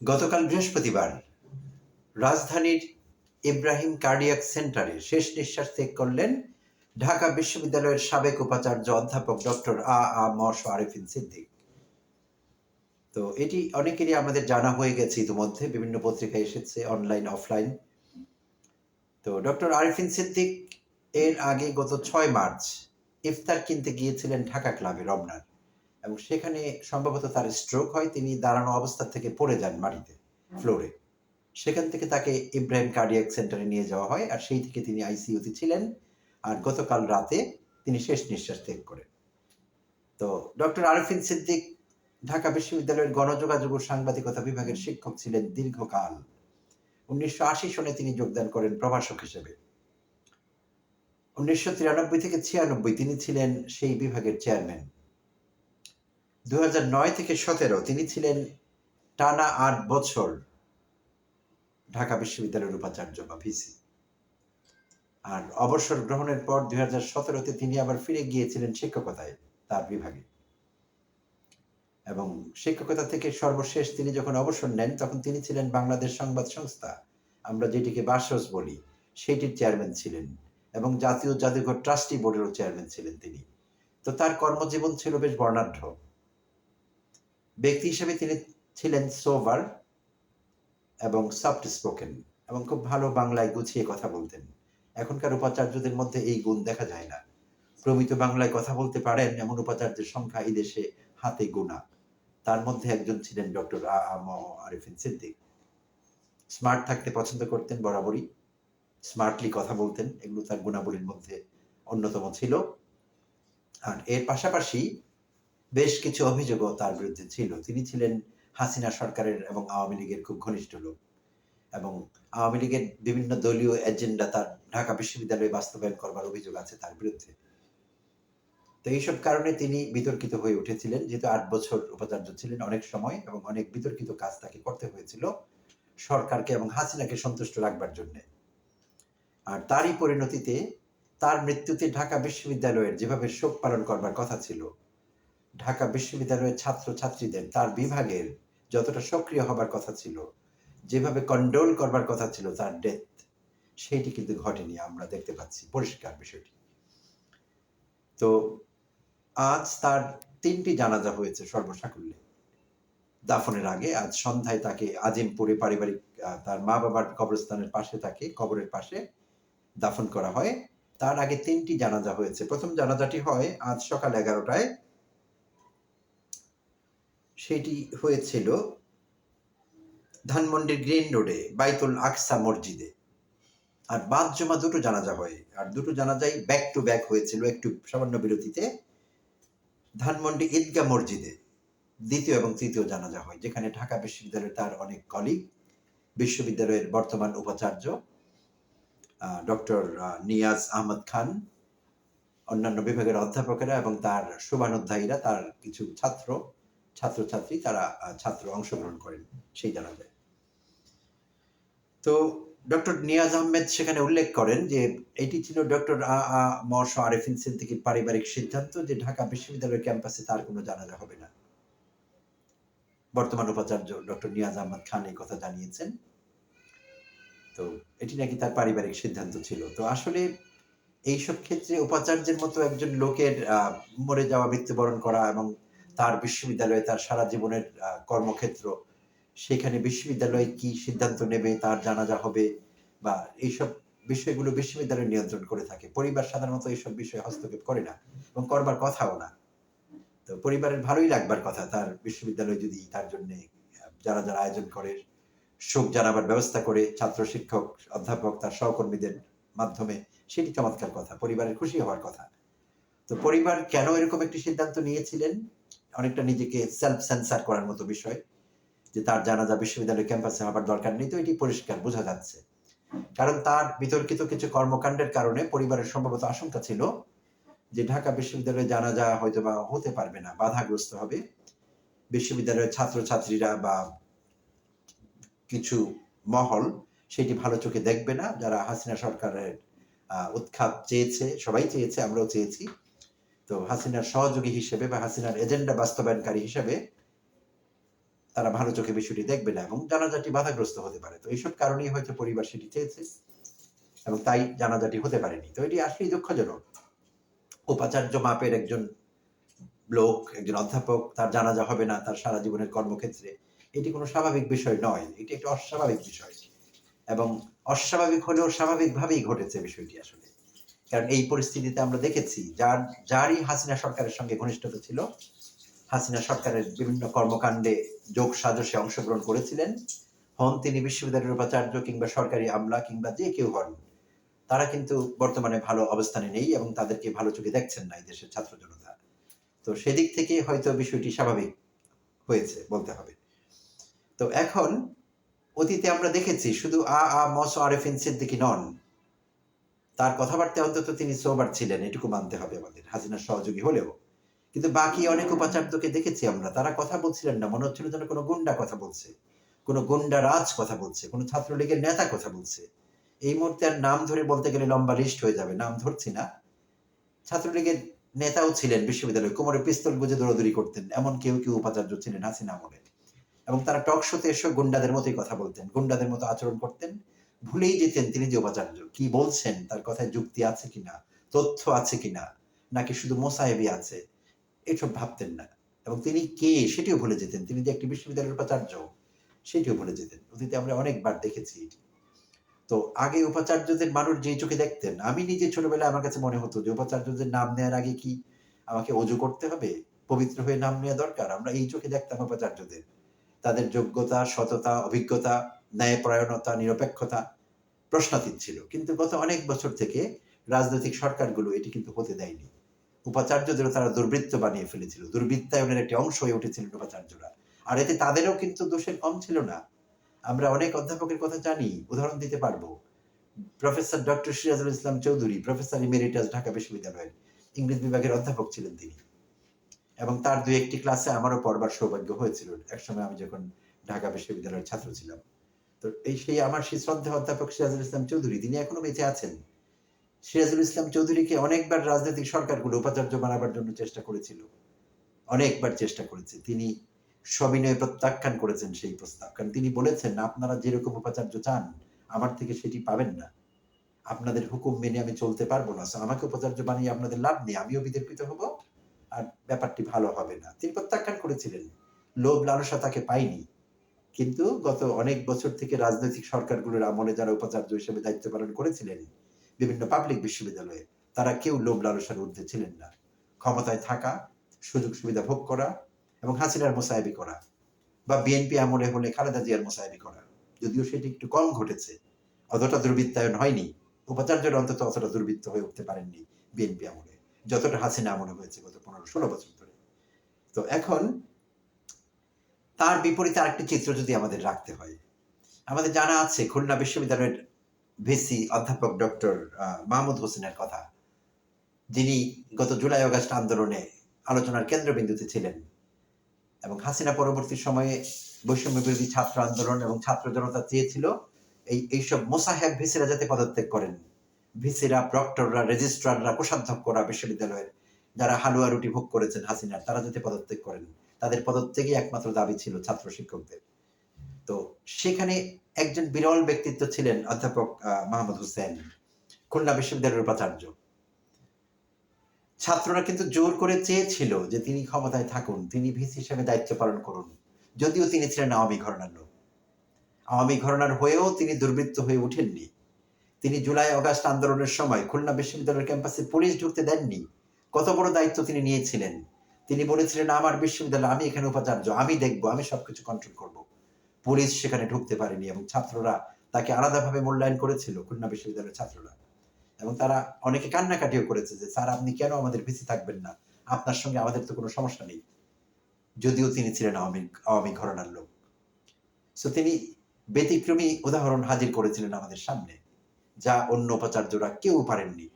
গতকাল বৃহস্পতিবার রাজধানীর ইব্রাহিম কার্ডিয়াক সেন্টারে শেষ নিঃশ্বাস ত্যাগ করলেন ঢাকা বিশ্ববিদ্যালয়ের সাবেক উপাচার্য অধ্যাপক ডক্টর আ আ মশ আরিফিন সিদ্দিক। তো এটি অনেকেরই আমাদের জানা হয়ে গেছে ইতিমধ্যে, বিভিন্ন পত্রিকায় এসেছে অনলাইন, অফলাইন। তো ডক্টর আরিফিন সিদ্দিক এর আগে গত ছয় মার্চ ইফতার কিনতে গিয়েছিলেন ঢাকা ক্লাবে রমনার। এবং সেখানে সম্ভবত তার স্ট্রোক হয় তিনি দাঁড়ানো অবস্থা থেকে পড়ে যান মাটিতে ফ্লোরে সেখান থেকে তাকে ইব্রাহিম কার্ডিয়াক সেন্টারে নিয়ে যাওয়া হয় আর সেই থেকে তিনি আইসিইউতে ছিলেন আর গতকাল রাতে তিনি শেষ নিঃশ্বাস ত্যাগ করেন। তো ডক্টর আরফিন সিদ্দিক ঢাকা বিশ্ববিদ্যালয়ের গণযোগাযোগ ও সাংবাদিকতা বিভাগের শিক্ষক ছিলেন দীর্ঘকাল। উনিশশো আশি সনে তিনি যোগদান করেন প্রভাষক হিসেবে। উনিশশো তিরানব্বই থেকে ছিয়ানব্বই তিনি ছিলেন সেই বিভাগের চেয়ারম্যান দুই হাজার নয় থেকে সতেরো তিনি ছিলেন টানা আট বছর ঢাকা বিশ্ববিদ্যালয়ের উপাচার্য বা ভিসি। আর অবসর গ্রহণের পর দুই হাজার সতেরোতে তিনি আবার ফিরে গিয়েছিলেন শিক্ষকতায় তার বিভাগে। এবং শিক্ষকতা থেকে সর্বশেষ তিনি যখন অবসর নেন, তখন তিনি ছিলেন বাংলাদেশ সংবাদ সংস্থা। আমরা যেটিকে বাসস বলি, সেটির চেয়ারম্যান ছিলেন এবং জাতীয় জাদুঘর ট্রাস্টি বোর্ডেরও চেয়ারম্যান ছিলেন তিনি। তো তার কর্মজীবন ছিল বেশ বর্ণাঢ্য। ব্যক্তি হিসেবে তিনি ছিলেন সোভার এবং সফট স্পোকেন এবং খুব ভালো বাংলায় গুছিয়ে কথা বলতেন। এখনকার উপাচার্যদের মধ্যে এই গুণ দেখা যায় না। প্রমিত বাংলায় কথা বলতে পারেন এমন উপাচার্যের সংখ্যা এই দেশে হাতে গোনা। তার মধ্যে একজন ছিলেন ডক্টর আ আ আরিফিন সিদ্দিক। স্মার্ট থাকতে পছন্দ করতেন বরাবরই। স্মার্টলি কথা বলতেন, এগুলো তার গুণাবলীর মধ্যে অন্যতম ছিল। আর এর পাশাপাশি বেশ কিছু অভিযোগও তার বিরুদ্ধে ছিল। তিনি ছিলেন হাসিনা সরকারের এবং আওয়ামী লীগের খুব ঘনিষ্ঠ লোক এবং আওয়ামী লীগের বিভিন্ন দলীয় এজেন্ডা তার ঢাকা বিশ্ববিদ্যালয়ে বাস্তবায়ন করবার অভিযোগ আছে তার বিরুদ্ধে। তো এইসব কারণে তিনি বিতর্কিত হয়ে উঠেছিলেন। যেহেতু আট বছর উপাচার্য ছিলেন অনেক সময় এবং অনেক বিতর্কিত কাজ তাকে করতে হয়েছিল সরকারকে এবং হাসিনাকে সন্তুষ্ট রাখবার জন্য। আর তারই পরিণতিতে তার মৃত্যুতে ঢাকা বিশ্ববিদ্যালয়ের যেভাবে শোক পালন করবার কথা ছিল ঢাকা বিশ্ববিদ্যালয়ের ছাত্র ছাত্রীদের তার বিভাগের যতটা সক্রিয় হবার কথা ছিল, যেভাবে কন্ট্রোল করবার কথা ছিল তার ডেথ সেইটি কিন্তু ঘটেনি, আমরা দেখতে পাচ্ছি। পরিষ্কার বিষয়টি। তো আজ তার তিনটি জানাজা হয়েছে সর্বসাকুল্যে। দাফনের আগে, আজ সন্ধ্যায় তাকে আজিমপুরে পারিবারিক তার মা বাবার কবরস্থানের পাশে তাকে কবরের পাশে দাফন করা হয়। তার আগে তিনটি জানাজা হয়েছে। প্রথম জানাজাটি হয় আজ সকাল এগারোটায়। সেটি হয়েছিল ধানমন্ডির গ্রিন রোডে, বাইতুল আকসা মসজিদে। আর বাদ জমা দুটো জানাজা হয়। আর দুটো জানাজাই ব্যাক টু ব্যাক হয়েছিল একটু সামান্য বিরতিতে। ধানমন্ডি ঈদগাহ মসজিদে দ্বিতীয় এবং তৃতীয় জানাজা হয়, যেখানে ঢাকা বিশ্ববিদ্যালয়ের তার অনেক কলিগ বিশ্ববিদ্যালয়ের বর্তমান উপাচার্য ডক্টর নিয়াজ আহমদ খান, অন্যান্য বিভাগের অধ্যাপকেরা এবং তার শুভানুধ্যায়ীরা, তার কিছু ছাত্র ছাত্রছাত্রী তারা ছাত্র অংশগ্রহণ করেন, সেই জানা যায়। তো ডক্টর নিয়াজ আহমেদ সেখানে উল্লেখ করেন যে, এটি ছিল ডক্টর মশ আরেফিন সিদ্দিকির পারিবারিক সিদ্ধান্ত যে, ঢাকা বিশ্ববিদ্যালয়ের ক্যাম্পাসে তার কোনো জানাজা হবে না। বর্তমান উপাচার্য ডক্টর নিয়াজ আহমদ খান এই কথা জানিয়েছেন। তো এটি নাকি তার পারিবারিক সিদ্ধান্ত ছিল। তো আসলে এইসব ক্ষেত্রে উপাচার্যের মতো একজন লোকের মরে যাওয়া, মৃত্যুবরণ করা এবং তার বিশ্ববিদ্যালয়ে তার সারা জীবনের কর্মক্ষেত্র। সেখানে বিশ্ববিদ্যালয় কি সিদ্ধান্ত নেবে, তার জানাজা হবে বা এইসব বিষয়গুলো বিশ্ববিদ্যালয় নিয়ন্ত্রণ করে থাকে। পরিবার সাধারণত এইসব বিষয়ে হস্তক্ষেপ করে না এবং করবার কথাও না। তো পরিবারের ভালোই লাগবার কথা, তার বিশ্ববিদ্যালয় যদি তার জন্য যারা যারা আয়োজন করে, শোক জানাবার ব্যবস্থা করে, ছাত্র শিক্ষক, অধ্যাপক, তার সহকর্মীদের মাধ্যমে, সেটি চমৎকার কথা, পরিবারের খুশি হওয়ার কথা। তো পরিবার কেন এরকম একটি সিদ্ধান্ত নিয়েছিলেন? অনেকটা নিজেকে সেলফ সেন্সার করার মতো বিষয়, যে তার জানাজা বিশ্ববিদ্যালয় ক্যাম্পাসে হবার দরকার নেই, তো এটি পরিষ্কার বোঝা যাচ্ছে। কারণ তার বিতর্কিত কিছু কর্মকাণ্ডের কারণে পরিবারের সম্ভবত আশঙ্কা ছিল যে ঢাকা বিশ্ববিদ্যালয়ে জানাজা হয়তো বা হতে পারবে না, বাধাগ্রস্ত হবে। বিশ্ববিদ্যালয়ের ছাত্রছাত্রীরা বা কিছু মহল সেটি ভালো চোখে দেখবে না। যারা হাসিনা সরকারের উৎখাত চেয়েছে, সবাই চেয়েছে, আমরাও চেয়েছি। তো হাসিনার সহযোগী হিসেবে বা হাসিনার এজেন্ডা বাস্তবায়নকারী হিসেবে তারা ভালো চোখে বিষয়টি দেখবে না এবং জানাজাটি বাধাগ্রস্ত হতে পারে। তো এইসব কারণেই হয়তো পরিবার সেটি চেয়েছে এবং তাই জানাজাটি হতে পারেনি। তো এটি আসলেই দুঃখজনক। উপাচার্য মাপের একজন লোক, একজন অধ্যাপক, তার জানাজা হবে না, তার সারা জীবনের কর্মক্ষেত্রে। এটি কোনো স্বাভাবিক বিষয় নয়, এটি একটি অস্বাভাবিক বিষয় এবং অস্বাভাবিক হলেও স্বাভাবিকভাবেই ঘটেছে বিষয়টি আসলে। কারণ এই পরিস্থিতিতে আমরা দেখেছি, যার, যারই হাসিনা সরকারের সঙ্গে ঘনিষ্ঠতা ছিল, হাসিনা সরকারের বিভিন্ন কর্মকাণ্ডে যোগ সাজসে অংশগ্রহণ করেছিলেন। হন তিনি বিশ্ববিদ্যালয়ের উপাচার্য কিংবা সরকারি আমলা কিংবা যে কেউ হন, তারা কিন্তু বর্তমানে ভালো অবস্থানে নেই এবং তাদেরকে ভালো চোখে দেখছেন না এই দেশের ছাত্র জনতা। তো সেদিক থেকে হয়তো বিষয়টি স্বাভাবিক হয়েছে বলতে হবে। তো এখন অতীতে আমরা দেখেছি শুধু আ আ, মস আরেফিন সিদ্দিকি নন তার কথাবার্তায় অন্তত তিনি সোবার ছিলেন, এটুকু মানতে হবে আমাদের, হাসিনার সহযোগী হলেও। কিন্তু বাকি অনেক উপাচার্যকে দেখেছি আমরা, তারা কথা বলছিলেন না, মনে হচ্ছিল যেন কোনো গুন্ডা কথা বলছে, কোনো গুন্ডা রাজ কথা বলছে, কোনো ছাত্রলীগের নেতা কথা বলছে। এই মুহূর্তে আর নাম ধরে বলতে গেলে লম্বা লিস্ট হয়ে যাবে, নাম ধরছি না। ছাত্রলীগের নেতাও ছিলেন বিশ্ববিদ্যালয়ে কোমরে পিস্তল বুঝে দৌড়াদৌড়ি করতেন, এমন কেউ কেউ উপাচার্য ছিলেন হাসিনা আমলে এবং তারা টক শোতে এসে গুন্ডাদের মতোই কথা বলতেন, গুন্ডাদের মতো আচরণ করতেন। ভুলেই যেতেন তিনি যে উপাচার্য কি বলছেন? তার কথায় যুক্তি আছে কিনা? তথ্য আছে কিনা? নাকি শুধু মোসাহেবি আছে? এসব ভাবতেন না। এবং তিনি কে সেটিও ভুলে যেতেন। তিনি যে একটি বিশ্ববিদ্যালয়ের উপাচার্য, সেটিও ভুলে যেতেন। অতীতে আমরা অনেকবার দেখেছি এটি। তো আগে উপাচার্যদের মানুষ যেই চোখে দেখতেন, আমি নিজে ছোটবেলায় আমার কাছে মনে হতো যে উপাচার্যদের নাম নেওয়ার আগে কি আমাকে অজু করতে হবে? পবিত্র হয়ে নাম নেওয়া দরকার? আমরা এই চোখে দেখতাম উপাচার্যদের। তাদের যোগ্যতা, সততা, অভিজ্ঞতা ন্যায়পরায়ণতা, নিরপেক্ষতা প্রশ্নাতীত ছিল। কিন্তু গত অনেক বছর থেকে রাজনৈতিক সরকারগুলো এটি কিন্তু হতে দেয়নি। উপাচার্যদেরও তারা দুর্বৃত্ত বানিয়ে ফেলেছিল। দুর্বৃত্তায়নের একটি অংশ হয়ে উঠেছিলেন উপাচার্যরা। আর এতে তাদেরও কিন্তু দোষের কম ছিল না। আমরা অনেক অধ্যাপকের কথা জানি, উদাহরণ দিতে পারব। Professor doctor Serajul Islam Chowdhury, professor emeritus Dhaka বিশ্ববিদ্যালয়ের ইংরেজ বিভাগের অধ্যাপক ছিলেন তিনি। এবং তার দুই একটি ক্লাসে আমারও পড়বার সৌভাগ্য হয়েছিল। একসময় আমি যখন ঢাকা বিশ্ববিদ্যালয়ের ছাত্র ছিলাম। তো এই সেই আমার সেই শ্রদ্ধা অধ্যাপক সিরাজুল ইসলাম চৌধুরী, তিনি এখনও বেঁচে আছেন। সিরাজুল ইসলাম চৌধুরীকে অনেকবার রাজনৈতিক সরকারগুলো উপাচার্য বানাবার জন্য চেষ্টা করেছিল। অনেকবার চেষ্টা করেছে। তিনি সবিনয়ে প্রত্যাখ্যান করেছেন সেই প্রস্তাব। কারণ তিনি বলেছেন, আপনারা যেরকম উপাচার্য চান, আমার থেকে সেটি পাবেন না। আপনাদের হুকুম মেনে আমি চলতে পারব না। আমাকে উপাচার্য বানিয়ে আপনাদের লাভ নেই, আমিও বিতর্কিত হব আর ব্যাপারটি ভালো হবে না। তিনি প্রত্যাখ্যান করেছিলেন। লোভ লালসা তাকে পাইনি কিন্তু গত অনেক বছর থেকে রাজনৈতিক সরকারগুলোর আমলে যারা উপাচার্য হিসেবে দায়িত্ব পালন করেছিলেন বিভিন্ন পাবলিক বিশ্ববিদ্যালয়ে, তারা কেউ লোভ লালসার ঊর্ধ্বে ছিলেন না। ক্ষমতায় থাকা, সুযোগ সুবিধা ভোগ করা এবং হাসিনার মোসাহেবি করা বা বিএনপি আমলে হলে খালেদা জিয়ার মোসাহেবি করা। যদিও সেটি একটু কম ঘটেছে, অতটা দুর্বৃত্তায়ন হয়নি, উপাচার্যরা অন্তত অতটা দুর্বৃত্ত হয়ে উঠতে পারেননি বিএনপি আমলে, যতটা হাসিনা আমলে হয়েছে গত পনেরো ষোলো বছর ধরে। তো এখন তার বিপরীতে আরেকটি চিত্র যদি আমাদের রাখতে হয়। আমাদের জানা আছে খুলনা বিশ্ববিদ্যালয়ের ভিসি অধ্যাপক ডক্টর মাহমুদ হোসেনের কথা। যিনি গত জুলাই আগস্ট আন্দোলনে আলোচনার কেন্দ্রবিন্দুতে ছিলেন এবং হাসিনা পরবর্তী সময়ে বৈষম্য বিরোধী ছাত্র আন্দোলন এবং ছাত্র জনতা চেয়েছিল এই, এইসব মোসাহেব ভিসিরা যাতে পদত্যাগ করেন। ভিসিরা, প্রক্টররা, রেজিস্ট্রাররা, কোষাধ্যক্ষরা বিশ্ববিদ্যালয়ের যারা হালুয়া রুটি ভোগ করেছেন হাসিনার, তারা যাতে পদত্যাগ করেন। তাদের পদত্যাগই একমাত্র দাবি ছিল ছাত্র শিক্ষকদের। তো সেখানে একজন বিরল ব্যক্তিত্ব ছিলেন অধ্যাপক মাহমুদ হোসেন, খুলনা বিশ্ববিদ্যালয়ের উপাচার্য। ছাত্ররা কিন্তু জোর করে চেয়েছিল যে তিনি ক্ষমতায় থাকুন, তিনি ভিসি হিসেবে দায়িত্ব পালন করুন, যদিও তিনি ছিলেন আওয়ামী ঘরানার লোক। আওয়ামী ঘরানার হয়েও তিনি দুর্বৃত্ত হয়ে উঠেননি। তিনি জুলাই অগাস্ট আন্দোলনের সময় খুলনা বিশ্ববিদ্যালয়ের ক্যাম্পাসে পুলিশ ঢুকতে দেননি। কত বড় দায়িত্ব তিনি নিয়েছিলেন? তিনি বলেছিলেন, আমার বিশ্ববিদ্যালয়, আমি এখানে উপাচার্য, আমি দেখব, আমি সবকিছু কন্ট্রোল করব। পুলিশ সেখানে ঢুকতে পারেনি এবং ছাত্ররা তাকে আলাদাভাবে মূল্যায়ন করেছিল, খুলনা বিশ্ববিদ্যালয়ের ছাত্ররা। এবং তারা অনেকে কান্নাকাটিও করেছে যে, স্যার, আপনি কেন আমাদের ভিসি থাকবেন না? আপনার সঙ্গে আমাদের তো কোনো সমস্যা নেই। যদিও তিনি ছিলেন আওয়ামী আওয়ামী ঘরানার লোক। সো তিনি ব্যতিক্রমী উদাহরণ হাজির করেছিলেন আমাদের সামনে, যা অন্য উপাচার্যরা কেউ পারেননি।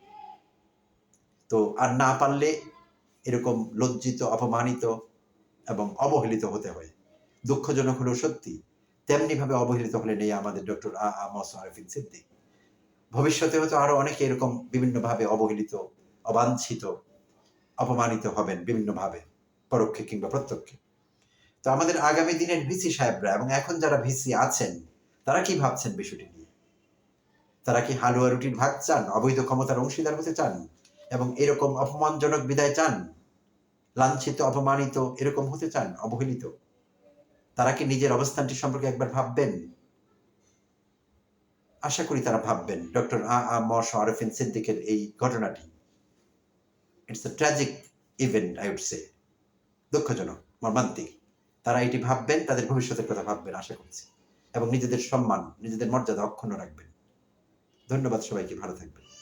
তো, আর না পারলে এরকম লজ্জিত, অপমানিত এবং অবহেলিত হতে হয়। দুঃখজনক হলেও সত্যি তেমনি ভাবে অবহেলিত হলেন এই আমাদের ডক্টর আ আ সিদ্দিক। ভবিষ্যতে হয়তো আরও অনেকে এরকম বিভিন্নভাবে অবহেলিত, অবাঞ্ছিত, অপমানিত হবেন বিভিন্নভাবে, পরোক্ষে কিংবা প্রত্যক্ষে। তো আমাদের আগামী দিনের ভিসি সাহেবরা এবং এখন যারা ভিসি আছেন, তারা কি ভাবছেন বিষয়টি নিয়ে? তারা কি হালুয়া রুটির ভাগ চান, অবৈধ ক্ষমতার অংশীদার হতে চান? এবং এরকম অপমানজনক বিদায় চান, লাঞ্ছিত, অপমানিত, এরকম হতে চান, অবহেলিত, তারা কি নিজের অবস্থানটি সম্পর্কে একবার ভাববেন? আশা করি তারা ভাববেন। ডক্টর আ আ ম আরফিন সিদ্দিকের এই ঘটনাটি। It's a tragic event I would say দুঃখজনক, মর্মান্তিক। তারা এটি ভাববেন, তাদের ভবিষ্যতের কথা ভাববেন, আশা করছি। এবং নিজেদের সম্মান, নিজেদের মর্যাদা অক্ষুণ্ণ রাখবেন। ধন্যবাদ সবাইকে, ভালো থাকবেন।